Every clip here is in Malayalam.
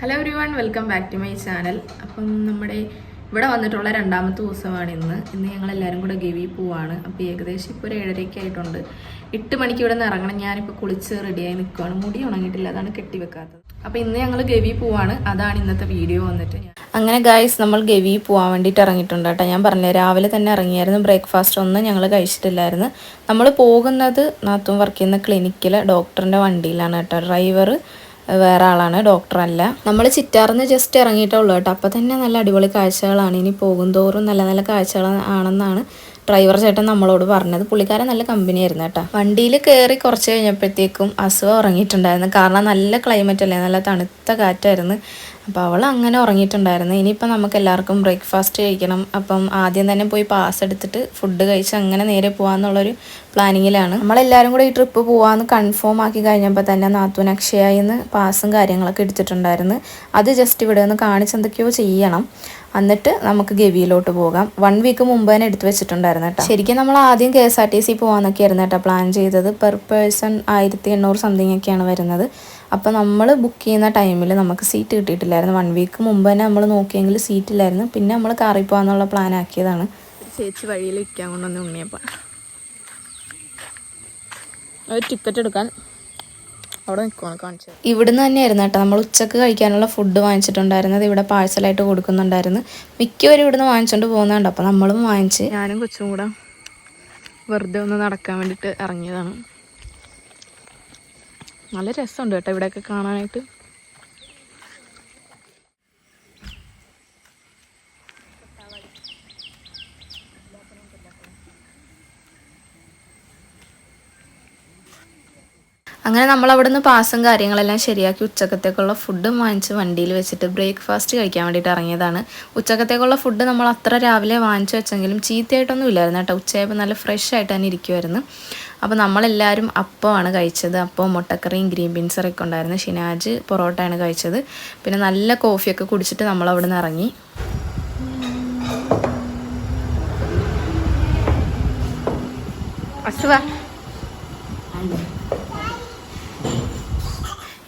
Hello everyone welcome back to my channel അപ്പം നമ്മുടെ ഇവിടെ വന്നിട്ടുള്ള രണ്ടാമത്തെ ദിവസമാണ് ഇന്ന്. ഇന്ന് ഞങ്ങൾ എല്ലാവരും കൂടെ ഗവി പോവാണ്. അപ്പോൾ ഏകദേശം ഇപ്പോൾ ഒരു ഏഴരയ്ക്ക് ആയിട്ടുണ്ട്. എട്ട് മണിക്ക് ഇവിടെ നിന്ന് ഇറങ്ങണം. ഞാനിപ്പോൾ കുളിച്ച് റെഡിയായി നിൽക്കുകയാണ് മുടി ഉണങ്ങിയിട്ടില്ല. അതാണ് കെട്ടിവെക്കാത്തത്. അപ്പോൾ ഇന്ന് ഞങ്ങൾ ഗവി പോവാണ്. അതാണ് ഇന്നത്തെ വീഡിയോ വന്നിട്ട്. അങ്ങനെ ഗായ്സ് നമ്മൾ ഗവി പോകാൻ വേണ്ടിയിട്ട് ഇറങ്ങിയിട്ടുണ്ട് കേട്ടോ. ഞാൻ പറഞ്ഞില്ലേ രാവിലെ തന്നെ ഇറങ്ങിയായിരുന്നു. ബ്രേക്ക്ഫാസ്റ്റ് ഒന്നും ഞങ്ങൾ കഴിച്ചിട്ടില്ലായിരുന്നു. നമ്മൾ പോകുന്നത് നാത്തും വർക്ക് ചെയ്യുന്ന ക്ലിനിക്കിലെ ഡോക്ടറിന്റെ വണ്ടിയിലാണ് കേട്ടോ. ഡ്രൈവർ വേറെ ആളാണ് ഡോക്ടറല്ല. നമ്മൾ ചിറ്റാറിന്ന് ജസ്റ്റ് ഇറങ്ങിയിട്ടേ ഉള്ളൂ കേട്ടോ. അപ്പോൾ തന്നെ നല്ല അടിപൊളി കാഴ്ചകളാണ്. ഇനി പോകും തോറും നല്ല നല്ല കാഴ്ചകൾ ആണെന്നാണ് ഡ്രൈവർ ചേട്ടൻ നമ്മളോട് പറഞ്ഞത്. പുള്ളിക്കാരൻ നല്ല കമ്പനി ആയിരുന്നു കേട്ടോ. വണ്ടിയിൽ കയറി കുറച്ച് കഴിഞ്ഞപ്പോഴത്തേക്കും അസുഖം ഉറങ്ങിയിട്ടുണ്ടായിരുന്നു. കാരണം നല്ല ക്ലൈമറ്റ് അല്ലേ? നല്ല തണുത്ത കാറ്റായിരുന്നു. അപ്പോൾ അവൾ അങ്ങനെ ഉറങ്ങിയിട്ടുണ്ടായിരുന്നു. ഇനിയിപ്പോൾ നമുക്ക് എല്ലാവർക്കും ബ്രേക്ക്ഫാസ്റ്റ് കഴിക്കണം. അപ്പം ആദ്യം തന്നെ പോയി പാസ് എടുത്തിട്ട് ഫുഡ് കഴിച്ച് അങ്ങനെ നേരെ പോകാമെന്നുള്ളൊരു പ്ലാനിങ്ങിലാണ് നമ്മളെല്ലാവരും കൂടെ ഈ ട്രിപ്പ് പോകാമെന്ന് കൺഫേം ആക്കി കഴിഞ്ഞപ്പോൾ തന്നെ നാത്തൂൻ അക്ഷയായി നിന്ന് പാസും കാര്യങ്ങളൊക്കെ എടുത്തിട്ടുണ്ടായിരുന്നു. അത് ജസ്റ്റ് ഇവിടെ ഒന്ന് കാണിച്ച് എന്തൊക്കെയോ ചെയ്യണം. എന്നിട്ട് നമുക്ക് ഗവിയിലോട്ട് പോകാം. വൺ വീക്ക് മുമ്പ് തന്നെ എടുത്തു വെച്ചിട്ടുണ്ടായിരുന്നു കേട്ടോ. ശരിക്കും നമ്മൾ ആദ്യം K S R T C പോകാമെന്നൊക്കെ ആയിരുന്നു കേട്ടോ പ്ലാൻ ചെയ്തത്. പെർ പേഴ്സൺ ആയിരത്തി എണ്ണൂറ് സംതിങ് ഒക്കെയാണ് വരുന്നത്. അപ്പോൾ നമ്മൾ ബുക്ക് ചെയ്യുന്ന ടൈമിൽ നമുക്ക് സീറ്റ് കിട്ടിയിട്ടില്ലായിരുന്നു. വൺ വീക്ക് മുമ്പ് തന്നെ നമ്മൾ നോക്കിയെങ്കിൽ സീറ്റ് ഇല്ലായിരുന്നു. പിന്നെ നമ്മൾ കാറി പോകാമെന്നുള്ള പ്ലാൻ ആക്കിയതാണ്. ചേച്ചി വഴിയിൽ വിൽക്കാൻ കൊണ്ടുവന്ന് ഉണ്ണിയപ്പം. ഒരു ടിക്കറ്റ് എടുക്കാൻ അവിടെ നിൽക്കുവാണ് കാണിച്ചത്. ഇവിടുന്ന് തന്നെയായിരുന്നു കേട്ടോ. നമ്മൾ ഉച്ചയ്ക്ക് കഴിക്കാനുള്ള ഫുഡ് വാങ്ങിച്ചിട്ടുണ്ടായിരുന്നത്. ഇവിടെ പാഴ്സലായിട്ട് കൊടുക്കുന്നുണ്ടായിരുന്നു. മിക്കവരും ഇവിടുന്ന് വാങ്ങിച്ചുകൊണ്ട് പോകുന്നുണ്ട് അപ്പോൾ നമ്മളും വാങ്ങിച്ച് ഞാനും കൊച്ചും കൂടെ വെറുതെ ഒന്ന് നടക്കാൻ വേണ്ടിയിട്ട് ഇറങ്ങിയതാണ്. നല്ല രസമുണ്ട് കേട്ടോ ഇവിടെയൊക്കെ കാണാനായിട്ട്. അങ്ങനെ നമ്മൾ അവിടെ നിന്ന് പാസും കാര്യങ്ങളെല്ലാം ശരിയാക്കി ഉച്ചക്കത്തേക്കുള്ള ഫുഡും വാങ്ങിച്ച് വണ്ടിയിൽ വെച്ചിട്ട് ബ്രേക്ക്ഫാസ്റ്റ് കഴിക്കാൻ വേണ്ടിയിട്ട് ഇറങ്ങിയതാണ്. ഉച്ചക്കത്തേക്കുള്ള ഫുഡ് നമ്മൾ അത്ര രാവിലെ വാങ്ങിച്ചു വെച്ചെങ്കിലും ചീത്തയായിട്ടൊന്നും ഇല്ലായിരുന്നു കേട്ടോ. ഉച്ചയായപ്പോൾ നല്ല ഫ്രഷ് ആയിട്ട് തന്നെ ഇരിക്കുമായിരുന്നു അപ്പോൾ നമ്മളെല്ലാവരും അപ്പമാണ് കഴിച്ചത്. അപ്പം മുട്ടക്കറിയും ഗ്രീൻ ബീൻസറൊക്കെ ഉണ്ടായിരുന്നു. ഷിനാജ് പൊറോട്ടയാണ് കഴിച്ചത്. പിന്നെ നല്ല കോഫിയൊക്കെ കുടിച്ചിട്ട് നമ്മൾ അവിടെ നിന്ന് ഇറങ്ങി. അസുവാ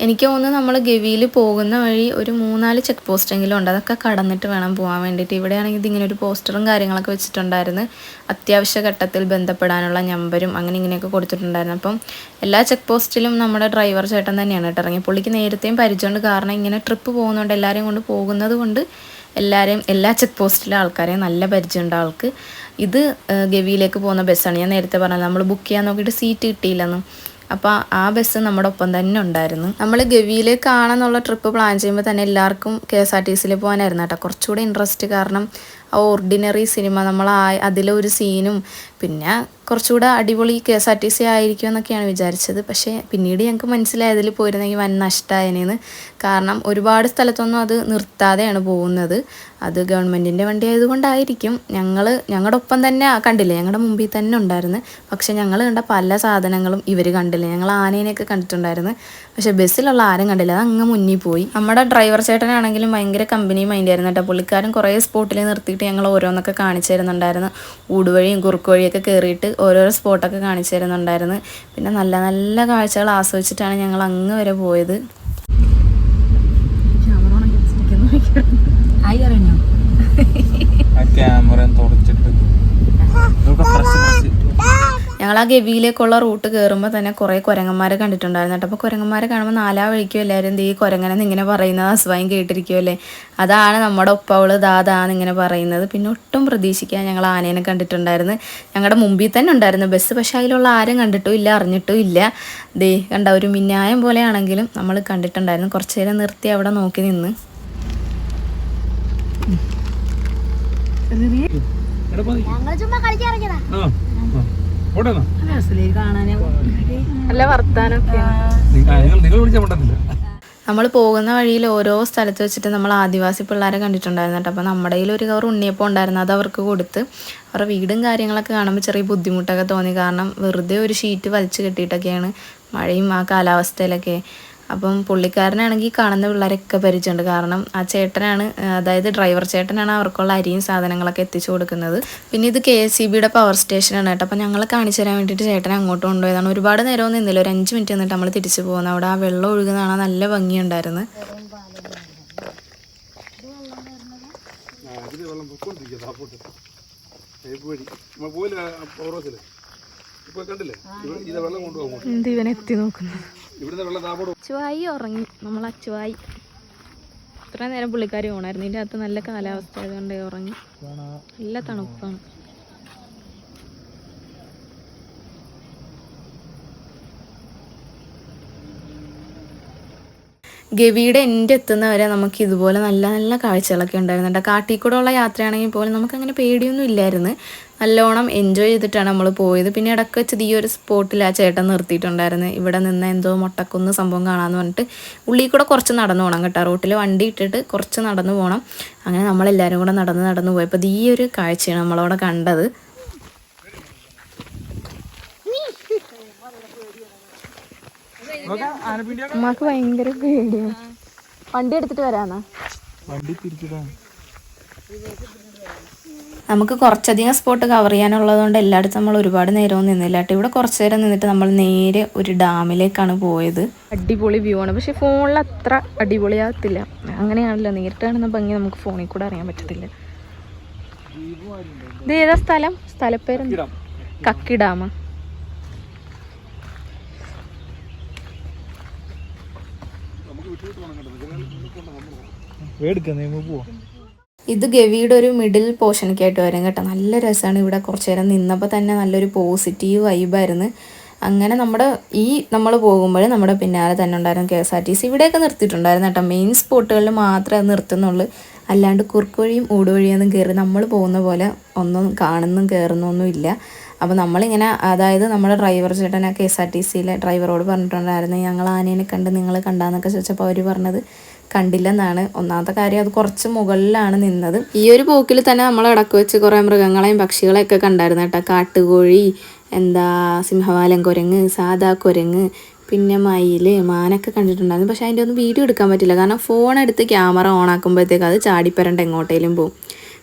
എനിക്ക് തോന്നുന്നു നമ്മൾ ഗവിയിൽ പോകുന്ന വഴി ഒരു മൂന്നാൽ ചെക്ക് പോസ്റ്റെങ്കിലും ഉണ്ട്. അതൊക്കെ കടന്നിട്ട് വേണം പോകാൻ വേണ്ടിയിട്ട്. ഇവിടെയാണെങ്കിൽ ഇതിങ്ങനെ ഒരു പോസ്റ്ററും കാര്യങ്ങളൊക്കെ വെച്ചിട്ടുണ്ടായിരുന്നു. അത്യാവശ്യ ഘട്ടത്തിൽ ബന്ധപ്പെടാനുള്ള നമ്പരും അങ്ങനെ ഇങ്ങനെയൊക്കെ കൊടുത്തിട്ടുണ്ടായിരുന്നു. അപ്പം എല്ലാ ചെക്ക് പോസ്റ്റിലും നമ്മുടെ ഡ്രൈവർ ചേട്ടൻ തന്നെയാണ് കേട്ടോ ഇറങ്ങി പുള്ളിക്ക് നേരത്തെയും പരിചയമുണ്ട്. കാരണം ഇങ്ങനെ ട്രിപ്പ് പോകുന്നുണ്ട് എല്ലാവരെയും കൊണ്ട് പോകുന്നത് കൊണ്ട് എല്ലാവരെയും എല്ലാ ചെക്ക് പോസ്റ്റിലെ ആൾക്കാരെയും നല്ല പരിചയമുണ്ട് ആൾക്ക്. ഇത് ഗവിയിലേക്ക് പോകുന്ന ബസ്സാണ്. ഞാൻ നേരത്തെ പറഞ്ഞത് നമ്മൾ ബുക്ക് ചെയ്യാൻ നോക്കിയിട്ട് സീറ്റ് കിട്ടിയില്ലെന്നും. അപ്പോൾ ആ ബസ് നമ്മുടെ ഒപ്പം തന്നെ ഉണ്ടായിരുന്നു. നമ്മൾ ഗവിയിലേക്കാണെന്നുള്ള ട്രിപ്പ് പ്ലാൻ ചെയ്യുമ്പോൾ തന്നെ എല്ലാവർക്കും കെ എസ് ആർ ടി സിയിൽ പോകാനായിരുന്നു കേട്ടോ. കുറച്ചുകൂടി ഇൻട്രസ്റ്റ് കാരണം ഓർഡിനറി സിനിമ നമ്മൾ അതിലെ ഒരു സീനും പിന്നെ കുറച്ചുകൂടെ അടിപൊളി K S R T C ആയിരിക്കും എന്നൊക്കെയാണ് വിചാരിച്ചത്. പക്ഷേ പിന്നീട് ഞങ്ങൾക്ക് മനസ്സിലായതിൽ പോയിരുന്നെങ്കിൽ വൻ നഷ്ടമായതിന് കാരണം ഒരുപാട് സ്ഥലത്തൊന്നും അത് നിർത്താതെയാണ് പോകുന്നത്. അത് ഗവൺമെന്റിന്റെ വണ്ടി ആയതുകൊണ്ടായിരിക്കും ഞങ്ങൾ ഞങ്ങളുടെ ഒപ്പം തന്നെ കണ്ടില്ല? ഞങ്ങളുടെ മുമ്പിൽ തന്നെ ഉണ്ടായിരുന്നു. പക്ഷേ ഞങ്ങൾ കണ്ട പല സാധനങ്ങളും ഇവർ കണ്ടില്ല. ഞങ്ങൾ ആനേനെയൊക്കെ കണ്ടിട്ടുണ്ടായിരുന്നു. പക്ഷേ ബസ്സിലുള്ള ആരും കണ്ടില്ല. അത് അങ്ങ് മുന്നിൽ പോയി. നമ്മുടെ ഡ്രൈവർ ചേട്ടനാണെങ്കിലും ഭയങ്കര കമ്പനി മൈൻഡ് ആയിരുന്നു കേട്ടോ. പുള്ളിക്കാരൻ കുറേ സ്പോട്ടിൽ നിർത്തിയിട്ട് ഞങ്ങൾ ഓരോന്നൊക്കെ കാണിച്ചു തരുന്നുണ്ടായിരുന്നു ഊടുവഴിയും കുറുക്ക് വഴിയൊക്കെ കയറിയിട്ട് ഓരോരോ സ്പോട്ടൊക്കെ കാണിച്ചു തരുന്നുണ്ടായിരുന്നു പിന്നെ നല്ല നല്ല കാഴ്ചകൾ ആസ്വദിച്ചിട്ടാണ് ഞങ്ങൾ അങ്ങ് വരെ പോയത്. ആ ഞങ്ങൾ ആ ഗവിയിലേക്കുള്ള റൂട്ട് കയറുമ്പോൾ തന്നെ കുറേ കുരങ്ങന്മാരെ കണ്ടിട്ടുണ്ടായിരുന്നു കേട്ടോ. അപ്പോൾ കുരങ്ങന്മാരെ കാണുമ്പോൾ നാലാ വഴിക്കും എല്ലാവരും എന്ത് ഈ കുരങ്ങനെന്ന് ഇങ്ങനെ പറയുന്നത് അസുഖം കേട്ടിരിക്കുമല്ലേ അതാണ് നമ്മുടെ ഒപ്പവൾ ദാദാന്ന് ഇങ്ങനെ പറയുന്നത്. പിന്നെ ഒട്ടും പ്രതീക്ഷിക്കാൻ ഞങ്ങൾ ആനേനെ കണ്ടിട്ടുണ്ടായിരുന്നു. ഞങ്ങളുടെ മുമ്പിൽ തന്നെ ഉണ്ടായിരുന്നു ബസ് പക്ഷേ അതിലുള്ള ആരും കണ്ടിട്ടും ഇല്ല അറിഞ്ഞിട്ടും ഇല്ല. ദേ കണ്ട ഒരു മിന്നായം പോലെയാണെങ്കിലും നമ്മൾ കണ്ടിട്ടുണ്ടായിരുന്നു. കുറച്ച് നേരം നിർത്തി അവിടെ നോക്കി നിന്ന്. ഞങ്ങൾ ചുമ്മാ ആ, ആ. നല്ല വർത്താനൊക്കെ നിങ്ങൾ നമ്മൾ പോകുന്ന വഴിയിൽ ഓരോ സ്ഥലത്ത് വെച്ചിട്ട് നമ്മൾ ആദിവാസി പിള്ളേരെ കണ്ടിട്ടുണ്ടായിരുന്നു കേട്ടോ. അപ്പോൾ നമ്മുടെ കയ്യിൽ ഒരു കവർ ഉണ്ണിയപ്പം ഉണ്ടായിരുന്നു അത് അവർക്ക് കൊടുത്ത് അവരുടെ വീടും കാര്യങ്ങളൊക്കെ കാണുമ്പോൾ ചെറിയ ബുദ്ധിമുട്ടൊക്കെ തോന്നി. കാരണം വെറുതെ ഒരു ഷീറ്റ് വലിച്ചു കെട്ടിയിട്ടൊക്കെയാണ് മഴയും ആ കാലാവസ്ഥയിലൊക്കെ അപ്പം പുള്ളിക്കാരനാണെങ്കിൽ കാണുന്ന പിള്ളേരൊക്കെ പരിചയമുണ്ട്. കാരണം ആ ചേട്ടനാണ് അതായത് ഡ്രൈവർ ചേട്ടനാണ് അവർക്കുള്ള അരിയും സാധനങ്ങളൊക്കെ എത്തിച്ചു കൊടുക്കുന്നത്. പിന്നെ ഇത് കെ എസ് സി ബിയുടെ പവർ സ്റ്റേഷനാണ് കേട്ടോ. അപ്പം ഞങ്ങൾ കാണിച്ചു തരാൻ വേണ്ടിയിട്ട് ചേട്ടൻ അങ്ങോട്ട് കൊണ്ടുപോയതാണ്. ഒരുപാട് നേരം നിന്നില്ല. ഒരു അഞ്ച് മിനിറ്റ് നിന്നിട്ട് നമ്മൾ തിരിച്ചു പോകുന്നത്. അവിടെ ആ വെള്ളം ഒഴുകുന്നതാണ് നല്ല ഭംഗിയുണ്ടായിരുന്നു. വെള്ളം പൈപ്പ് വഴി നമ്മൾ പോയില്ല ഇപ്പൊ കണ്ടില്ലേ? ഇത് വെള്ളം കൊണ്ടുപോകും എന്ത് ഇവൻ എത്തി വെള്ളം അച്ചുവായി ഉറങ്ങി. നമ്മൾ അച്ചുവായി. ഇത്ര നേരം പുള്ളിക്കാരി ഓണായിരുന്നു. ഇതിന്റെ അകത്ത് നല്ല കാലാവസ്ഥ ആയതുകൊണ്ട് ഉറങ്ങി. നല്ല തണുപ്പാണ്. ഗവിയുടെ എന്റെ എത്തുന്നവരെ നമുക്ക് ഇതുപോലെ നല്ല നല്ല കാഴ്ചകളൊക്കെ ഉണ്ടായിരുന്നുണ്ട്. കേട്ടോ കാട്ടിൽ കൂടെ ഉള്ള യാത്രയാണെങ്കിൽ പോലും നമുക്കങ്ങനെ പേടിയൊന്നും ഇല്ലായിരുന്നു. നല്ലോണം എൻജോയ് ചെയ്തിട്ടാണ് നമ്മൾ പോയത്. പിന്നെ ഇടയ്ക്ക് വെച്ചത് ഈ ഒരു സ്പോട്ടിൽ ആ ചേട്ടൻ നിർത്തിയിട്ടുണ്ടായിരുന്നു. ഇവിടെ നിന്ന് എന്തോ മുട്ടക്കുന്ന സംഭവം കാണാമെന്ന് പറഞ്ഞിട്ട് ഉള്ളിൽ കൂടെ കുറച്ച് നടന്നു പോകണം കേട്ടോ. റോട്ടിൽ വണ്ടി ഇട്ടിട്ട് കുറച്ച് നടന്നു പോകണം അങ്ങനെ നമ്മളെല്ലാവരും കൂടെ നടന്ന് നടന്നു പോയപ്പോൾ ഈ ഒരു കാഴ്ചയാണ് നമ്മളവിടെ കണ്ടത്. അമ്മയ്ക്ക് ഭയങ്കര പേടിയാണ് വണ്ടി എടുത്തിട്ട് വരാന്നാ വണ്ടി തിരിച്ചിടാ നമുക്ക് കുറച്ചധികം സ്പോട്ട് കവർ ചെയ്യാനുള്ളത് കൊണ്ട് എല്ലായിടത്തും നമ്മൾ ഒരുപാട് നേരവും നിന്നില്ല. കേട്ടോ ഇവിടെ കുറച്ച് നേരം നിന്നിട്ട് നമ്മൾ നേരെ ഒരു ഡാമിലേക്കാണ് പോയത്. അടിപൊളി വ്യൂ ആണ്. പക്ഷെ ഫോണിൽ അത്ര അടിപൊളിയാകത്തില്ല. അങ്ങനെയാണല്ലോ. നേരിട്ട് കാണുന്ന ഭംഗി നമുക്ക് ഫോണിൽ കൂടെ അറിയാൻ പറ്റത്തില്ല. ഇത് ഏതാ സ്ഥലം? സ്ഥലപ്പേര് കക്കി ഡാമ ഡാം വേടിക്കുന്നേ പോവാ. ഇത് ഗവിയുടെ ഒരു മിഡിൽ പോർഷനൊക്കെ ആയിട്ട് വരും കേട്ടോ. നല്ല രസമാണ് ഇവിടെ കുറച്ച് നേരം നിന്നപ്പോൾ തന്നെ നല്ലൊരു പോസിറ്റീവ് വൈബായിരുന്നു അങ്ങനെ നമ്മുടെ ഈ നമ്മൾ പോകുമ്പോൾ നമ്മുടെ പിന്നാലെ തന്നെ ഉണ്ടായിരുന്നു K S R T C ഇവിടെയൊക്കെ നിർത്തിയിട്ടുണ്ടായിരുന്നു കേട്ടോ. മെയിൻ സ്പോട്ടുകളിൽ മാത്രമേ നിർത്തുന്നുള്ളൂ. അല്ലാണ്ട് കുറുക്കുവഴിയും ഊടുവഴിയൊന്നും ഊട് വഴിയൊന്നും കയറി നമ്മൾ പോകുന്ന പോലെ ഒന്നും കാണുന്നും കയറുന്നൊന്നും ഇല്ല അപ്പോൾ നമ്മളിങ്ങനെ അതായത് നമ്മുടെ ഡ്രൈവർ ചേട്ടൻ കെ എസ് ആർ ടി സിയിലെ ഡ്രൈവറോട് പറഞ്ഞിട്ടുണ്ടായിരുന്നു ഞങ്ങൾ ആനേനെ കണ്ട് നിങ്ങൾ കണ്ടാന്നൊക്കെ ചോദിച്ചപ്പോൾ അവർ പറഞ്ഞത് കണ്ടില്ലെന്നാണ്. ഒന്നാമത്തെ കാര്യം അത് കുറച്ച് മുകളിലാണ് നിന്നത്. ഈ ഒരു പോക്കിൽ തന്നെ നമ്മൾ ഇടയ്ക്ക് വെച്ച് കുറേ മൃഗങ്ങളെയും പക്ഷികളെയൊക്കെ കണ്ടായിരുന്നു കേട്ടോ. കാട്ടുകോഴി എന്താ സിംഹവാലൻ കുരങ്ങ് സാധാ കുരങ്ങ് പിന്നെ മയിൽ മാനൊക്കെ കണ്ടിട്ടുണ്ടായിരുന്നു. പക്ഷേ അതിന്റെ ഒന്നും വീഡിയോ എടുക്കാൻ പറ്റില്ല. കാരണം ഫോൺ എടുത്ത് ക്യാമറ ഓൺ ആക്കുമ്പോഴത്തേക്ക് അത് ചാടിപ്പരണ്ട് എങ്ങോട്ടേലും പോകും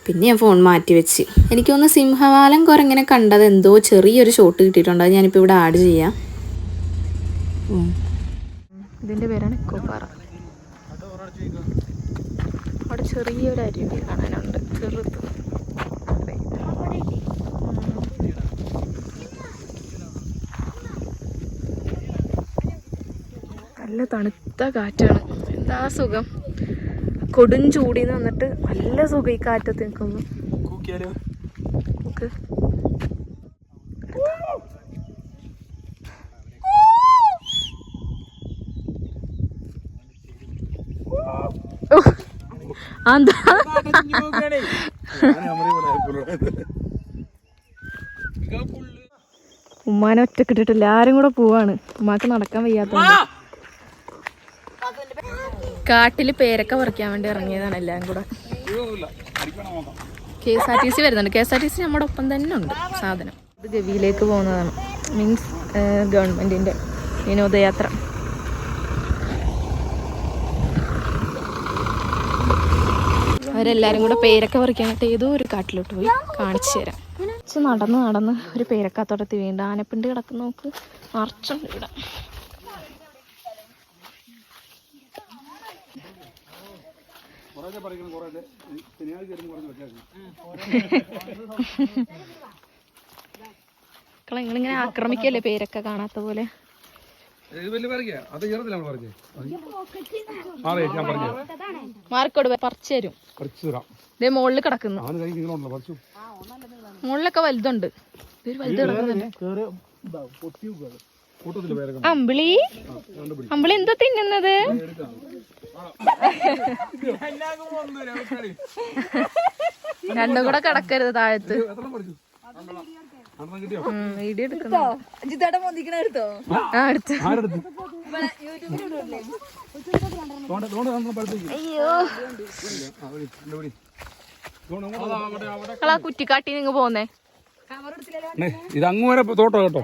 പിന്നെ ഞാൻ ഫോൺ മാറ്റി വെച്ച്. എനിക്ക് തോന്നുന്നു സിംഹവാലൻ കുരങ്ങനെ കണ്ടത് എന്തോ ചെറിയൊരു ഷോട്ട് കിട്ടിയിട്ടുണ്ട്. അത് ഞാനിപ്പോൾ ഇവിടെ ആഡ് ചെയ്യാം. ഇതിന്റെ പേരാണ് എക്കോപ്പാറ അവിടെ ചെറിയൊരു അരുവി കാണാനുണ്ട്. ചെറുത്. നല്ല തണുത്ത കാറ്റാണ്. എന്താ സുഖം? കൊടും ചൂടിന്ന് വന്നിട്ട് നല്ല സുഖം ഈ കാറ്റത്ത് നിൽക്കുന്നു. ഉമ്മാനെ ഒറ്റക്കിട്ടിട്ടില്ല. ആരും കൂടെ പോവാണ്. ഉമ്മാക്ക് നടക്കാൻ വയ്യാത്ത കാട്ടിൽ പേരൊക്കെ പറിക്കാൻ വേണ്ടി ഇറങ്ങിയതാണ് എല്ലാം കൂടെ. K S R T C വരുന്നുണ്ട്. K S R T C നമ്മുടെ ഒപ്പം തന്നെ ഉണ്ട് സാധനം. ഇത് ഗവിയിലേക്ക് പോകുന്നതാണ്. മീൻസ് ഗവൺമെന്റിന്റെ വിനോദയാത്ര. അവരെല്ലാരും കൂടെ പേരക്ക പറിക്കാനായിട്ട് ഏതോ ഒരു കാട്ടിലോട്ട് പോയി കാണിച്ചു തരാം. നടന്ന് നടന്ന് ഒരു പേരക്കാത്തോട്ടത്തി വീണ്ടും ആനപ്പിണ്ട് കിടക്കുന്ന. നോക്ക്. നിറച്ചുണ്ട് ഇവിടെ. മക്കളെ നിങ്ങളിങ്ങനെ ആക്രമിക്കല്ലേ പേരൊക്കെ കാണാത്ത പോലെ ഇത് വലിയ ആക്രമിക്കല്ലേ അത് കാണാത്ത പറഞ്ഞു മാർക്കോട് പറിച്ചു തരും ഇതേ മുകളിൽ കിടക്കുന്നു മുകളിലൊക്കെ വലുതുണ്ട് ഇതൊരു വലുത് കിടക്കുന്നുണ്ട് പേരൊക്കെ അമ്പിളി? അമ്പിളി എന്താ തിന്നുന്നത്? രണ്ടും കൂടെ കിടക്കരുത് താഴത്ത്. വീഡിയോ അയ്യോ. കുറ്റിക്കാട്ടി നിങ്ങ പോന്നേ. ഇത് അങ്ങ് വരെ തോട്ടോ കേട്ടോ.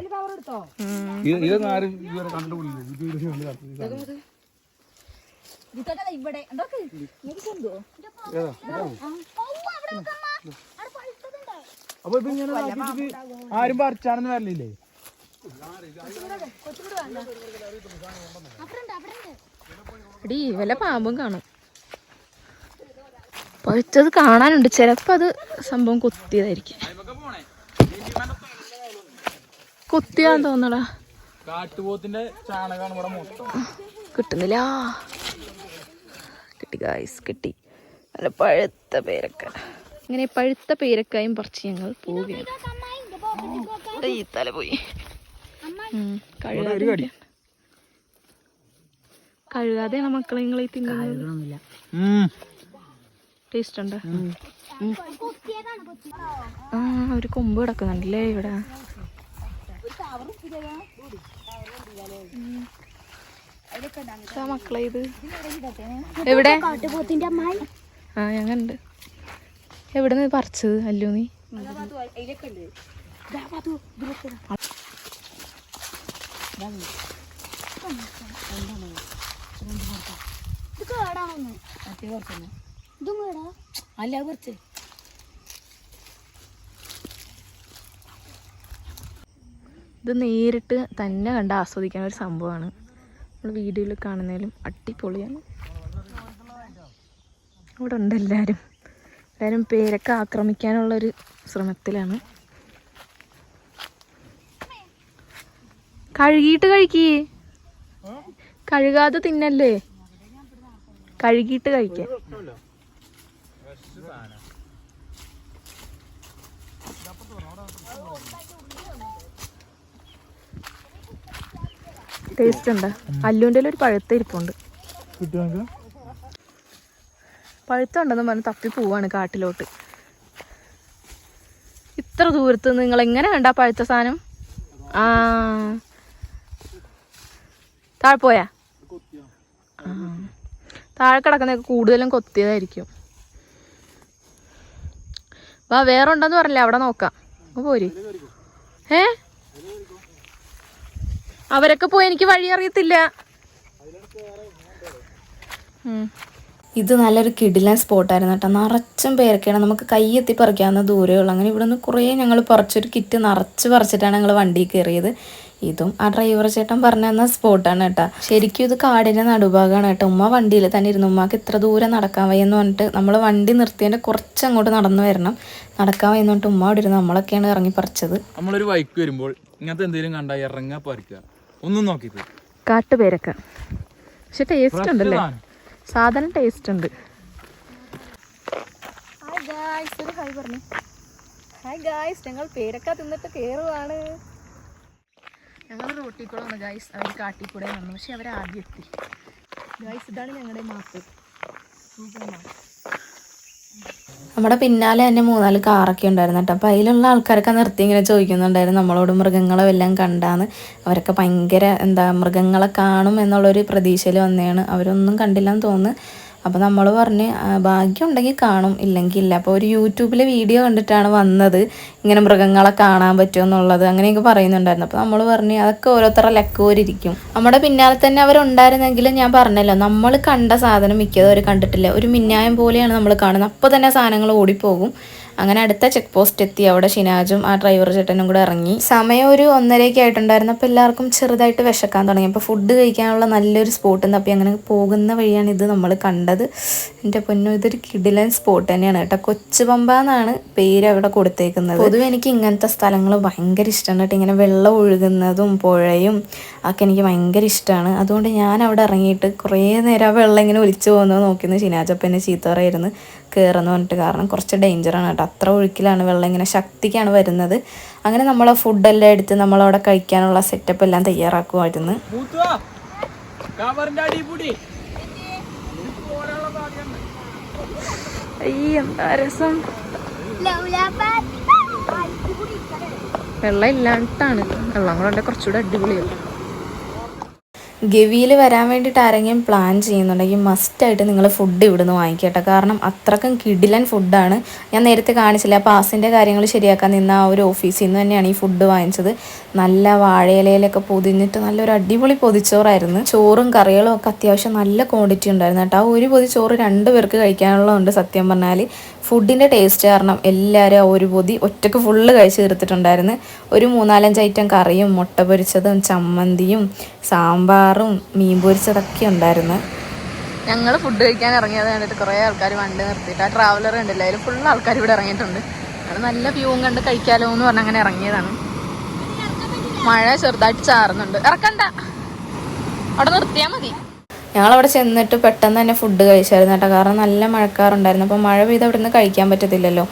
ഇത് ഇതൊന്നും ആരും ഇതുവരെ ഇത് ഇത് ഇത് ഇത്. ഇതാണോ? അപ്പൊ ഇങ്ങനെ നോക്കിയിട്ട് ആരും പറിച്ചാണെന്ന് വരലില്ലേ? എടീ വല്ല പാമ്പും കാണും. പഴുത്തത് കാണാനുണ്ട്. ചിലപ്പോ അത് സംഭവം കുത്തിയതായിരിക്കും. കുത്തിയാന്ന് തോന്നടാ കാട്ടുപോത്തിന്റെ ചാണകമാണ് ഇവിടെ മൊത്തം. കിട്ടുന്നില്ല. കിട്ടി ഗായ്സ് കിട്ടി. നല്ല പഴുത്ത പേരക്ക. ഇങ്ങനെ പഴുത്ത പേരക്കായും പറിച്ച് ഞങ്ങൾ പോവുകയാണ്. ഈ തല പോയി. കഴുകാതെ. കഴുകാതെയാണ് മക്കളെ നിങ്ങളെ തിന്നുന്നില്ല ടേസ്റ്റ് ഉണ്ട്? ആ ഒരു കൊമ്പ് കിടക്കുന്നുണ്ടല്ലേ ഇവിടെ. മക്കളെ ഇത് എവിടെ? കാട്ടുപോത്തിന്റെ അമ്മായി. ആ ഞാൻ കണ്ട് എവിടെ നിന്ന് പറിച്ചത് അല്ലോ നീ? അല്ല കുറച്ച്. ഇത് നേരിട്ട് തന്നെ കണ്ട് ആസ്വദിക്കാൻ ഒരു സംഭവമാണ്. നമ്മൾ വീഡിയോയിൽ കാണുന്നതിലും അടിപൊളിയാണ്. ഇവിടെ ഉണ്ട് എല്ലാവരും എല്ലാവരും പേരൊക്കെ ആക്രമിക്കാനുള്ളൊരു ശ്രമത്തിലാണ്. കഴുകിയിട്ട് കഴിക്കേ. കഴുകാതെ തിന്നല്ലേ? കഴുകിയിട്ട് കഴിക്കാൻ ടേസ്റ്റ് ഉണ്ട്. അല്ലുവിന്റെ ഒരു പഴുത്ത ഇരിപ്പുണ്ട്. പഴുത്തുണ്ടെന്ന് പറഞ്ഞ് തപ്പി പോവാണ് കാട്ടിലോട്ട്. ഇത്ര ദൂരത്ത് നിങ്ങൾ എങ്ങനെ കണ്ട പഴുത്ത സാധനം? ആ. താഴെ പോയാ? താഴെ കിടക്കുന്നതൊക്കെ കൂടുതലും കൊത്തിയതായിരിക്കും. വാ വേറെ ഉണ്ടെന്ന് പറഞ്ഞില്ലേ? അവിടെ നോക്കാം. പോര്. ഏ? അവരൊക്കെ പോയി എനിക്ക് വഴി അറിയത്തില്ല. ഇത് നല്ലൊരു കിടിലൻ സ്പോട്ടായിരുന്നു കേട്ടോ. നിറച്ചും പേരൊക്കെയാണ്. നമുക്ക് കൈയെത്തി പറിക്കാവുന്ന ദൂരമുള്ളൂ അങ്ങനെ ഇവിടെ നിന്ന് കുറേ ഞങ്ങൾ പറിച്ചൊരു കിറ്റ് നിറച്ച് പറിച്ചിട്ടാണ് ഞങ്ങൾ വണ്ടിയിൽ കയറിയത്. ഇതും ആ ഡ്രൈവർ ചേട്ടൻ പറഞ്ഞു തന്ന സ്പോട്ടാണ് കേട്ടോ. ശരിക്കും ഇത് കാടിന്റെ നടുഭാഗമാണ് കേട്ടോ. ഉമ്മ വണ്ടിയിൽ തന്നെ ഇരുന്നു. ഉമ്മക്ക് ഇത്ര ദൂരം നടക്കാൻ വയ്യെന്ന് പറഞ്ഞിട്ട് നമ്മൾ വണ്ടി നിർത്തിയതിന്റെ കുറച്ച് അങ്ങോട്ട് നടന്നു വരണം. നടക്കാൻ വയ്യെന്ന് പറഞ്ഞിട്ട് ഉമ്മ അവിടെ ഇരുന്ന് നമ്മളൊക്കെയാണ് ഇറങ്ങി പറിച്ചത്. നമ്മളൊരു വൈക്ക് വരുമ്പോൾ ഇങ്ങനത്തെ എന്തെങ്കിലും കണ്ടാൽ ഇറങ്ങാ പറിക്കുക ഒന്നും നോക്കിട്ട് കാട്ടുപേരക്ക പക്ഷെ ടേസ്റ്റ് ഉണ്ടല്ലേ? സാധനം ടേസ്റ്റ് ഉണ്ട്. ഹായ് ഗായ്സ് ഒരു ഹായ് പറഞ്ഞു. ഹായ് ഗായ്സ് ഞങ്ങൾ പേരക്ക തിന്നിട്ട് കയറുവാണ് ഞങ്ങൾ റോട്ടിൽ കൂടെ വന്നു ഗായ്സ് അവർ കാട്ടിൽ കൂടെ വന്നു. പക്ഷെ അവർ ആദ്യം എത്തി. ഗായ്സ് ഇതാണ് ഞങ്ങളുടെ മാപ്പ്. സൂപ്പർ മാപ്പ് നമ്മുടെ പിന്നാലെ തന്നെ മൂന്നാൽ കാറൊക്കെ ഉണ്ടായിരുന്നു കേട്ടോ. അപ്പോൾ അതിലുള്ള ആൾക്കാരൊക്കെ നിർത്തി ഇങ്ങനെ ചോദിക്കുന്നുണ്ടായിരുന്നു നമ്മളോട് മൃഗങ്ങളെ എല്ലാം കണ്ടാന്ന്. അവരൊക്കെ ഭയങ്കര എന്താ മൃഗങ്ങളെ കാണും എന്നുള്ളൊരു പ്രതീക്ഷയിൽ വന്നതാണ്. അവരൊന്നും കണ്ടില്ലെന്ന് തോന്നുന്നു. അപ്പോൾ നമ്മൾ പറഞ്ഞ് "ആ, ഭാഗ്യം ഉണ്ടെങ്കിൽ കാണും ഇല്ലെങ്കിൽ ഇല്ല അപ്പോൾ ഒരു യൂട്യൂബിലെ വീഡിയോ കണ്ടിട്ടാണ് വന്നത് ഇങ്ങനെ മൃഗങ്ങളെ കാണാൻ പറ്റുമോ എന്നുള്ളത് അങ്ങനെയൊക്കെ പറയുന്നുണ്ടായിരുന്നു. അപ്പോൾ നമ്മൾ പറഞ്ഞ് അതൊക്കെ ഓരോരുത്തരുടെ ലക്കോരിയിരിക്കും നമ്മുടെ പിന്നാലെ തന്നെ അവരുണ്ടായിരുന്നെങ്കിലും ഞാൻ പറഞ്ഞല്ലോ നമ്മൾ കണ്ട സാധനം മിക്കതും അവർ കണ്ടിട്ടില്ല. ഒരു മിന്നായം പോലെയാണ് നമ്മൾ കാണുന്നത്. അപ്പോൾ തന്നെ സാധനങ്ങൾ ഓടിപ്പോകും. അങ്ങനെ അടുത്ത ചെക്ക് പോസ്റ്റ് എത്തി. അവിടെ ഷിനാജും ആ ഡ്രൈവർ ചേട്ടനും കൂടെ ഇറങ്ങി. സമയം ഒരു ഒന്നരയൊക്കെ ആയിട്ടുണ്ടായിരുന്നു അപ്പോൾ എല്ലാവർക്കും ചെറുതായിട്ട് വിശക്കാൻ തുടങ്ങി. അപ്പോൾ ഫുഡ് കഴിക്കാനുള്ള നല്ലൊരു സ്പോട്ട് തപ്പി അങ്ങനെ പോകുന്ന വഴിയാണ് ഇത് നമ്മൾ കണ്ടത്. എന്റെ പൊന്നു ഇതൊരു കിടിലൻ സ്പോട്ട് തന്നെയാണ് കേട്ടോ. കൊച്ചു പമ്പ എന്നാണ് പേര് അവിടെ കൊടുത്തേക്കുന്നത്. പൊതുവെ എനിക്ക് ഇങ്ങനത്തെ സ്ഥലങ്ങൾ ഭയങ്കര ഇഷ്ടമാണ് കേട്ടോ. ഇങ്ങനെ വെള്ളം ഒഴുകുന്നതും പുഴയും ഒക്കെ എനിക്ക് ഭയങ്കര ഇഷ്ടമാണ് അതുകൊണ്ട് ഞാൻ അവിടെ ഇറങ്ങിയിട്ട് കുറേ നേരം ആ വെള്ളം ഇങ്ങനെ ഒലിച്ചു പോകുന്നത് നോക്കിയിരുന്നു. ഷിനാജപ്പനെ ചീത്ത പറയായിരുന്നു. കയറുന്നു പറഞ്ഞിട്ട് കാരണം കുറച്ച് ഡേഞ്ചറാണ് കേട്ടോ. അത്ര ഒഴുക്കിലാണ് വെള്ളം ഇങ്ങനെ ശക്തിക്കാണ് വരുന്നത്. അങ്ങനെ നമ്മൾ ഫുഡെല്ലാം എടുത്ത് നമ്മളവിടെ കഴിക്കാനുള്ള സെറ്റപ്പ് എല്ലാം തയ്യാറാക്കുമായിരുന്നു. എന്താ രസം? വെള്ളം ഇല്ലാണ്ടാണ് വെള്ളം കൂടെ കുറച്ചുകൂടെ അടിപൊളിയാവും. ഗവിയിൽ വരാൻ വേണ്ടിയിട്ട് ആരെങ്കിലും പ്ലാൻ ചെയ്യുന്നുണ്ടെങ്കിൽ മസ്റ്റായിട്ട് നിങ്ങൾ ഫുഡ് ഇവിടുന്ന് വാങ്ങിക്കട്ടെ. കാരണം അത്രക്കും കിടിലൻ ഫുഡാണ് ഞാൻ നേരത്തെ കാണിച്ചില്ല പാസിന്റെ കാര്യങ്ങൾ ശരിയാക്കാൻ നിന്ന ആ ഒരു ഓഫീസിൽ നിന്ന് തന്നെയാണ് ഈ ഫുഡ് വാങ്ങിച്ചത്. നല്ല വാഴയിലയിലൊക്കെ പൊതിഞ്ഞിട്ട് നല്ലൊരു അടിപൊളി പൊതിച്ചോറായിരുന്നു. ചോറും കറികളും ഒക്കെ അത്യാവശ്യം നല്ല ക്വാണ്ടിറ്റി ഉണ്ടായിരുന്നു കേട്ടോ. ആ ഒരു പൊതിച്ചോറ് രണ്ട് പേർക്ക് കഴിക്കാനുള്ളതുണ്ട് സത്യം പറഞ്ഞാൽ ഫുഡിന്റെ ടേസ്റ്റ് കാരണം എല്ലാവരും ഒരു പൊതി ഒറ്റയ്ക്ക് ഫുള്ള് കഴിച്ച് തീർത്തിട്ടുണ്ടായിരുന്നു. ഒരു മൂന്നാലഞ്ച് ഐറ്റം കറിയും മുട്ട പൊരിച്ചതും ചമ്മന്തിയും സാമ്പാറും മീൻ പൊരിച്ചതൊക്കെ ഉണ്ടായിരുന്നു. ഞങ്ങൾ ഫുഡ് കഴിക്കാൻ ഇറങ്ങിയത് കണ്ടിട്ട് കുറേ ആൾക്കാർ വണ്ടി നിർത്തിയിട്ട് ആ ട്രാവലർ ഉണ്ടല്ലോ അതിൽ ഫുൾ ആൾക്കാർ ഇവിടെ ഇറങ്ങിയിട്ടുണ്ട്. അത് നല്ല വ്യൂവും കണ്ട് കഴിക്കാലോ എന്ന് പറഞ്ഞ് അങ്ങനെ ഇറങ്ങിയതാണ്. മഴ ചെറുതായിട്ട് ചാറുന്നുണ്ട്. ഇറക്കണ്ട. അവിടെ നിർത്തിയാൽ മതി. ഞങ്ങളവിടെ ചെന്നിട്ട് പെട്ടെന്ന് തന്നെ ഫുഡ് കഴിച്ചായിരുന്നു കേട്ടോ. കാരണം നല്ല മഴക്കാറുണ്ടായിരുന്നു. അപ്പോൾ മഴ പെയ്ത് അവിടെ നിന്ന് കഴിക്കാൻ പറ്റത്തില്ലല്ലോ.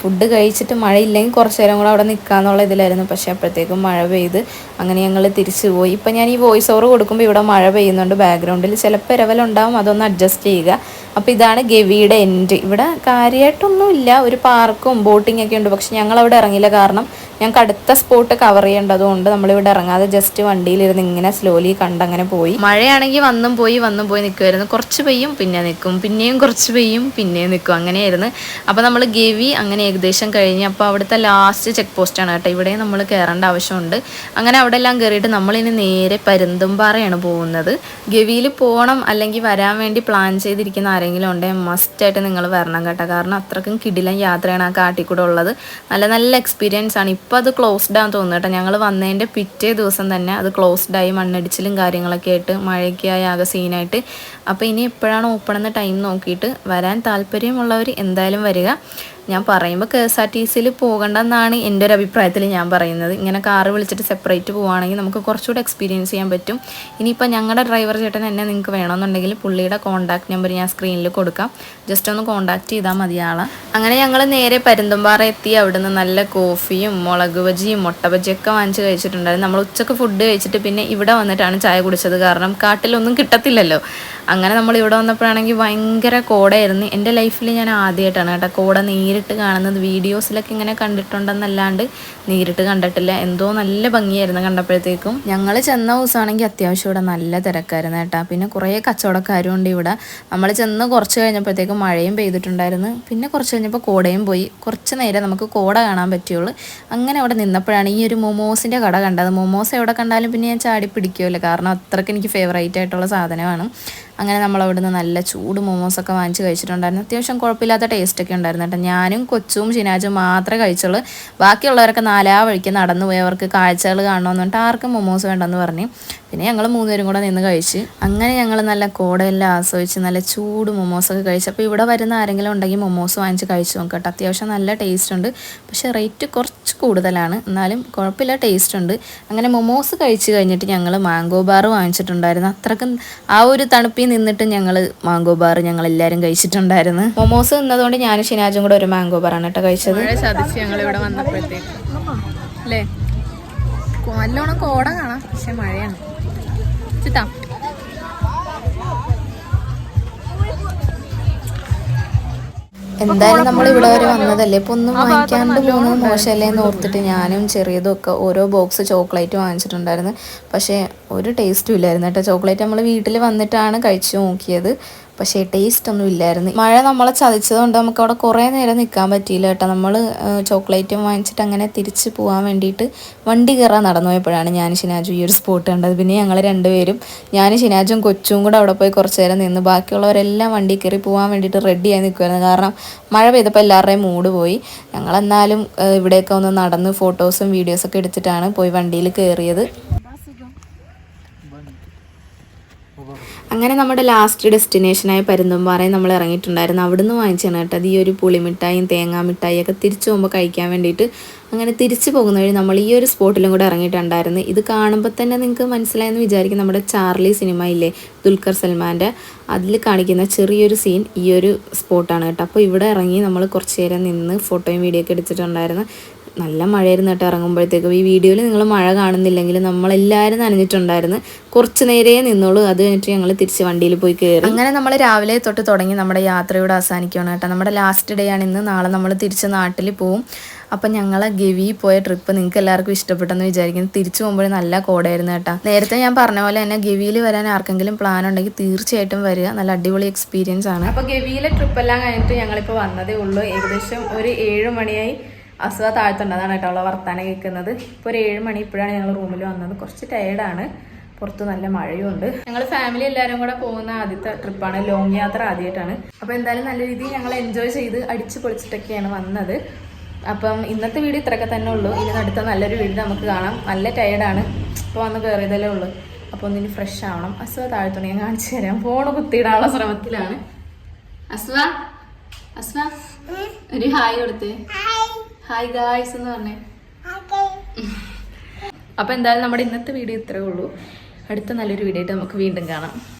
ഫുഡ് കഴിച്ചിട്ട് മഴയില്ലെങ്കിൽ കുറച്ച് നേരം കൂടെ അവിടെ നിൽക്കാന്നുള്ള ഇതിലായിരുന്നു. പക്ഷേ അപ്പോഴത്തേക്കും മഴ പെയ്ത് അങ്ങനെ ഞങ്ങൾ തിരിച്ചു പോയി. ഇപ്പം ഞാൻ ഈ വോയിസ് ഓവർ കൊടുക്കുമ്പോൾ ഇവിടെ മഴ പെയ്യുന്നുണ്ട്. ബാക്ക്ഗ്രൗണ്ടിൽ ചിലപ്പോൾ ഇരവലുണ്ടാവും. അതൊന്ന് അഡ്ജസ്റ്റ് ചെയ്യുക. അപ്പോൾ ഇതാണ് ഗവിയുടെ എൻഡ് ഇവിടെ കാര്യമായിട്ടൊന്നുമില്ല ഒരു പാർക്കും ബോട്ടിംഗ് ഒക്കെ ഉണ്ട്. പക്ഷെ ഞങ്ങൾ അവിടെ ഇറങ്ങിയില്ല. കാരണം ഞങ്ങൾക്ക് അടുത്ത സ്പോട്ട് കവർ ചെയ്യേണ്ടതുകൊണ്ട് നമ്മളിവിടെ ഇറങ്ങാതെ ജസ്റ്റ് വണ്ടിയിലിരുന്ന് ഇങ്ങനെ സ്ലോലി കണ്ടങ്ങനെ പോയി. മഴയാണെങ്കിൽ വന്നും പോയി വന്നും പോയി നിൽക്കുമായിരുന്നു കുറച്ച് പെയ്യും പിന്നെ നിൽക്കും പിന്നെയും കുറച്ച് പെയ്യും പിന്നെയും നിൽക്കും അങ്ങനെയായിരുന്നു. അപ്പോൾ നമ്മൾ ഗവി അങ്ങനെ ഏകദേശം കഴിഞ്ഞ് അപ്പോൾ അവിടുത്തെ ലാസ്റ്റ് ചെക്ക് പോസ്റ്റാണ് കേട്ടോ. ഇവിടെ നമ്മൾ കയറേണ്ട ആവശ്യമുണ്ട്. അങ്ങനെ അവിടെ എല്ലാം കയറിയിട്ട് നമ്മളിനി നേരെ പരുന്തുംപാറയാണ് പോകുന്നത്. ഗവിയിൽ പോകണം അല്ലെങ്കിൽ വരാൻ വേണ്ടി പ്ലാൻ ചെയ്തിരിക്കുന്ന ആരെങ്കിലും ഉണ്ടെങ്കിൽ മസ്റ്റായിട്ട് നിങ്ങൾ വരണം കേട്ടോ. കാരണം അത്രക്കും കിടിലൻ യാത്രയാണ് ആ കാട്ടിൽ കൂടെ ഉള്ളത്. നല്ല നല്ല എക്സ്പീരിയൻസ് ആണ്. ഇപ്പോൾ അത് ക്ലോസ്ഡ് ആണെന്ന് തോന്നുന്നു കേട്ടോ. ഞങ്ങൾ വന്നതിന്റെ പിറ്റേ ദിവസം തന്നെ അത് ക്ലോസ്ഡ് ആയി മണ്ണടിച്ചിലും കാര്യങ്ങളൊക്കെ ആയിട്ട് മഴയ്ക്ക് ആയി ആകെ സീനായിട്ട് അപ്പോൾ ഇനി എപ്പോഴാണ് ഓപ്പൺ എന്ന ടൈം നോക്കിയിട്ട് വരാൻ താല്പര്യമുള്ളവർ എന്തായാലും വരിക. ഞാൻ പറയുമ്പോൾ കെ എസ് ആർ ടി സിയിൽ പോകണ്ടെന്നാണ് എന്റെ ഒരു അഭിപ്രായത്തിൽ ഞാൻ പറയുന്നത്. ഇങ്ങനെ കാറ് വിളിച്ചിട്ട് സെപ്പറേറ്റ് പോവുകയാണെങ്കിൽ നമുക്ക് കുറച്ചുകൂടെ എക്സ്പീരിയൻസ് ചെയ്യാൻ പറ്റും. ഇനിയിപ്പോൾ ഞങ്ങളുടെ ഡ്രൈവർ ചേട്ടൻ എന്നെ നിങ്ങൾക്ക് വേണമെന്നുണ്ടെങ്കിൽ പുള്ളിയുടെ കോൺടാക്ട് നമ്പർ ഞാൻ സ്ക്രീനിൽ കൊടുക്കാം. ജസ്റ്റ് ഒന്ന് കോൺടാക്ട് ചെയ്താൽ മതി ആളെ. അങ്ങനെ ഞങ്ങൾ നേരെ പരുന്തുംപാറ എത്തി. അവിടുന്ന് നല്ല കോഫിയും മുളക് ബജിയും മുട്ട ബജിയൊക്കെ വാങ്ങിച്ച് കഴിച്ചിട്ടുണ്ടായിരുന്നു. നമ്മൾ ഉച്ചയ്ക്ക് ഫുഡ് കഴിച്ചിട്ട് പിന്നെ ഇവിടെ വന്നിട്ടാണ് ചായ കുടിച്ചത്. കാരണം കാട്ടിലൊന്നും കിട്ടത്തില്ലല്ലോ. അങ്ങനെ നമ്മൾ ഇവിടെ വന്നപ്പോഴാണെങ്കിൽ ഭയങ്കര കോടയായിരുന്നു. എന്റെ ലൈഫിൽ ഞാൻ ആദ്യമായിട്ടാണ് കേട്ടോ കോട നേരിട്ട് കാണുന്നത്. വീഡിയോസിലൊക്കെ ഇങ്ങനെ കണ്ടിട്ടുണ്ടെന്നല്ലാണ്ട് നേരിട്ട് കണ്ടിട്ടില്ല. എന്തോ നല്ല ഭംഗിയായിരുന്നു കണ്ടപ്പോഴത്തേക്കും. ഞങ്ങൾ ചെന്ന ദിവസമാണെങ്കിൽ അത്യാവശ്യം ഇവിടെ നല്ല തിരക്കായിരുന്നു കേട്ടോ. പിന്നെ കുറേ കച്ചവടക്കാരും ഉണ്ട് ഇവിടെ. നമ്മൾ ചെന്ന് കുറച്ച് കഴിഞ്ഞപ്പോഴത്തേക്കും മഴയും പെയ്തിട്ടുണ്ടായിരുന്നു. പിന്നെ കുറച്ച് കഴിഞ്ഞപ്പോൾ കോടയും പോയി. കുറച്ച് നേരം നമുക്ക് കോട കാണാൻ പറ്റുള്ളൂ. അങ്ങനെ അവിടെ നിന്നപ്പോഴാണ് ഈ ഒരു മൊമോസിന്റെ കട കണ്ടത്. മൊമോസ് എവിടെ കണ്ടാലും പിന്നെ ഞാൻ ചാടി പിടിക്കുമല്ലോ കാരണം അത്രയ്ക്ക് എനിക്ക് ഫേവറേറ്റ് ആയിട്ടുള്ള സാധനമാണ്. അങ്ങനെ നമ്മൾ അവിടുന്ന് നല്ല ചൂട് മോമോസൊക്കെ വാങ്ങിച്ച് കഴിച്ചിട്ടുണ്ടായിരുന്നു. അത്യാവശ്യം കുഴപ്പമില്ലാത്ത ടേസ്റ്റൊക്കെ ഉണ്ടായിരുന്നു കേട്ടോ. ഞാനും കൊച്ചും ഷിനാജും മാത്രമേ കഴിച്ചുള്ളൂ. ബാക്കിയുള്ളവരൊക്കെ നാലാ വഴിക്ക് നടന്നു പോയവർക്ക് കാഴ്ചകൾ കാണണമെന്ന് പറഞ്ഞിട്ട് ആർക്കും മോമോസ് വേണ്ടെന്ന് പറഞ്ഞു പിന്നെ ഞങ്ങൾ മൂന്നുപേരും കൂടെ നിന്ന് കഴിച്ച് അങ്ങനെ ഞങ്ങൾ നല്ല കോടയെല്ലാം ആസ്വദിച്ച് നല്ല ചൂട് മൊമോസൊക്കെ കഴിച്ച്. അപ്പോൾ ഇവിടെ വരുന്ന ആരെങ്കിലും ഉണ്ടെങ്കിൽ മൊമോസ് വാങ്ങിച്ച് കഴിച്ചു കേട്ടോ. അത്യാവശ്യം നല്ല ടേസ്റ്റ് ഉണ്ട്. പക്ഷേ റേറ്റ് കുറച്ച് കൂടുതലാണ്. എന്നാലും കുഴപ്പമില്ല ടേസ്റ്റ് ഉണ്ട്. അങ്ങനെ മൊമോസ് കഴിച്ച് കഴിഞ്ഞിട്ട് ഞങ്ങൾ മാംഗോ ബാർ വാങ്ങിച്ചിട്ടുണ്ടായിരുന്നു. അത്രക്കും ആ ഒരു തണുപ്പിൽ നിന്നിട്ട് ഞങ്ങൾ മാംഗോ ബാർ ഞങ്ങൾ എല്ലാവരും കഴിച്ചിട്ടുണ്ടായിരുന്നു. മൊമോസ് നിന്നതുകൊണ്ട് ഞാനും ഷിനാജും കൂടെ ഒരു മാംഗോ ബാർ ആണ് കേട്ടോ കഴിച്ചത്. ഞങ്ങൾ ഇവിടെ നല്ലോണം കോട കാണാം. പക്ഷെ മഴയാണ്. ചിത്താ എന്തായാലും നമ്മൾ ഇവിടെ വരെ വന്നതല്ലേ. ഇപ്പൊ ഒന്നും വാങ്ങിക്കാണ്ട് പോകുന്നത് മോശമല്ലേ എന്ന് ഓർത്തിട്ട് ഞാനും ചെറിയതും ഒക്കെ ഓരോ ബോക്സ് ചോക്ലേറ്റ് വാങ്ങിച്ചിട്ടുണ്ടായിരുന്നു. പക്ഷേ ഒരു ടേസ്റ്റും ഇല്ലായിരുന്നു കേട്ടോ. ചോക്ലേറ്റ് നമ്മൾ വീട്ടിൽ വന്നിട്ടാണ് കഴിച്ചു നോക്കിയത്. പക്ഷേ ടേസ്റ്റ് ഒന്നും ഇല്ലായിരുന്നു. മഴ നമ്മളെ ചതിച്ചതുകൊണ്ട് നമുക്ക് അവിടെ കുറേ നേരം നിൽക്കാൻ പറ്റിയില്ല കേട്ടോ. നമ്മൾ ചോക്ലേറ്റും വാങ്ങിച്ചിട്ട് അങ്ങനെ തിരിച്ച് പോകാൻ വേണ്ടിയിട്ട് വണ്ടി കയറാൻ നടന്നു പോയപ്പോഴാണ് ഞാൻ ഷിനാജു ഈ ഒരു സ്പോട്ട് കണ്ടത്. പിന്നെ ഞങ്ങൾ രണ്ടുപേരും ഞാൻ ഷിനാജും കൊച്ചും കൂടെ അവിടെ പോയി കുറച്ച് നേരം നിന്ന് ബാക്കിയുള്ളവരെല്ലാം വണ്ടി കയറി പോകാൻ വേണ്ടിയിട്ട് റെഡിയായി നിൽക്കുമായിരുന്നു കാരണം മഴ പെയ്തപ്പോൾ എല്ലാവരുടെയും മൂഡ് പോയി. ഞങ്ങളെന്നാലും ഇവിടെയൊക്കെ ഒന്ന് നടന്ന് ഫോട്ടോസും വീഡിയോസൊക്കെ എടുത്തിട്ടാണ് പോയി വണ്ടിയിൽ കയറിയത്. അങ്ങനെ നമ്മുടെ ലാസ്റ്റ് ഡെസ്റ്റിനേഷനായ പരുന്തുംപാറയിൽ നമ്മൾ ഇറങ്ങിയിട്ടുണ്ടായിരുന്നു. അവിടുന്ന് വാങ്ങിച്ചാണ് കേട്ടോ. ഈ ഒരു പുളിമിഠായും തേങ്ങാ മിഠായി ഒക്കെ തിരിച്ചു പോകുമ്പോൾ കഴിക്കാൻ വേണ്ടിയിട്ട് അങ്ങനെ തിരിച്ചു പോകുന്ന വഴി നമ്മൾ ഈ ഒരു സ്പോട്ടിലും കൂടെ ഇറങ്ങിയിട്ടുണ്ടായിരുന്നു. ഇത് കാണുമ്പോൾ തന്നെ നിങ്ങൾക്ക് മനസ്സിലായെന്ന് വിചാരിക്കും നമ്മുടെ ചാർലി സിനിമ ഇല്ലേ ദുൽഖർ സൽമാന്റെ അതിൽ കാണിക്കുന്ന ചെറിയൊരു സീൻ ഈ ഒരു സ്പോട്ടാണ് കേട്ടോ. അപ്പോൾ ഇവിടെ ഇറങ്ങി നമ്മൾ കുറച്ച് നേരം നിന്ന് ഫോട്ടോയും വീഡിയോ ഒക്കെ എടുത്തിട്ടുണ്ടായിരുന്നു. നല്ല മഴയായിരുന്നു കേട്ടോ ഇറങ്ങുമ്പോഴത്തേക്കും. ഈ വീഡിയോയിൽ നിങ്ങൾ മഴ കാണുന്നില്ലെങ്കിൽ നമ്മളെല്ലാവരും നനഞ്ഞിട്ടുണ്ടായിരുന്നു. കുറച്ച് നേരേ നിന്നോളൂ. അത് കഴിഞ്ഞിട്ട് ഞങ്ങൾ തിരിച്ച് വണ്ടിയിൽ പോയി കയറി. അങ്ങനെ നമ്മൾ രാവിലെ തൊട്ട് തുടങ്ങി നമ്മുടെ യാത്രയോട് അവസാനിക്കുകയാണ് കേട്ടോ. നമ്മുടെ ലാസ്റ്റ് ഡേ ആണ് ഇന്ന്. നാളെ നമ്മൾ തിരിച്ച് നാട്ടിൽ പോവും. അപ്പം ഞങ്ങൾ ഗവി പോയ ട്രിപ്പ് നിങ്ങൾക്ക് എല്ലാവർക്കും ഇഷ്ടപ്പെട്ടെന്ന് വിചാരിക്കുന്നു. തിരിച്ചു പോകുമ്പോൾ നല്ല കോടായിരുന്നു കേട്ടോ. നേരത്തെ ഞാൻ പറഞ്ഞ പോലെ തന്നെ ഗവിയിൽ വരാൻ ആർക്കെങ്കിലും പ്ലാൻ ഉണ്ടെങ്കിൽ തീർച്ചയായിട്ടും വരിക. നല്ല അടിപൊളി എക്സ്പീരിയൻസ് ആണ്. അപ്പോൾ ഗവിയിലെ ട്രിപ്പ് എല്ലാം കഴിഞ്ഞിട്ട് ഞങ്ങളിപ്പോൾ വന്നതേ ഉള്ളൂ. ഏകദേശം ഒരു ഏഴ് മണിയായി. അസുഖ താഴ്ത്തുണ്ടതാണ് കേട്ടോ ഉള്ള വർത്താനം കേൾക്കുന്നത്. ഇപ്പോൾ ഒരു ഏഴ് മണി ഇപ്പോഴാണ് ഞങ്ങൾ റൂമിൽ വന്നത്. കുറച്ച് ടയേർഡാണ് പുറത്ത് നല്ല മഴയുണ്ട് ഞങ്ങൾ ഫാമിലി എല്ലാവരും കൂടെ പോകുന്ന ആദ്യത്തെ ട്രിപ്പാണ് ലോങ് യാത്ര ആദ്യമായിട്ടാണ് അപ്പോൾ എന്തായാലും നല്ല രീതിയിൽ ഞങ്ങൾ എൻജോയ് ചെയ്ത് അടിച്ച് പൊളിച്ചിട്ടൊക്കെയാണ് വന്നത്. അപ്പം ഇന്നത്തെ വീഡിയോ ഇത്രയൊക്കെ തന്നെ ഉള്ളൂ. ഇനി അടുത്ത നല്ലൊരു വീഡിയോ നമുക്ക് കാണാം. നല്ല ടയേർഡാണ് ഇപ്പോൾ വന്ന് കയറിയതല്ലേ ഉള്ളൂ. അപ്പോൾ ഒന്നിനി ഫ്രഷ് ആവണം. അസുഖ താഴ്ത്തുണി ഞാൻ കാണിച്ചു തരാം. ഫോണ് കുത്തിയിടാനുള്ള ശ്രമത്തിലാണ്. അസ്വ അസ്വ ഒരു ഹായ് കൊടുത്തേ. ഹായ് ഗായ്സ് എന്ന് പറഞ്ഞേ. അപ്പോൾ എന്തായാലും നമ്മുടെ ഇന്നത്തെ വീഡിയോ ഇത്രേ ഉള്ളൂ. അടുത്ത നല്ലൊരു വീഡിയോ ആയിട്ട് നമുക്ക് വീണ്ടും കാണാം.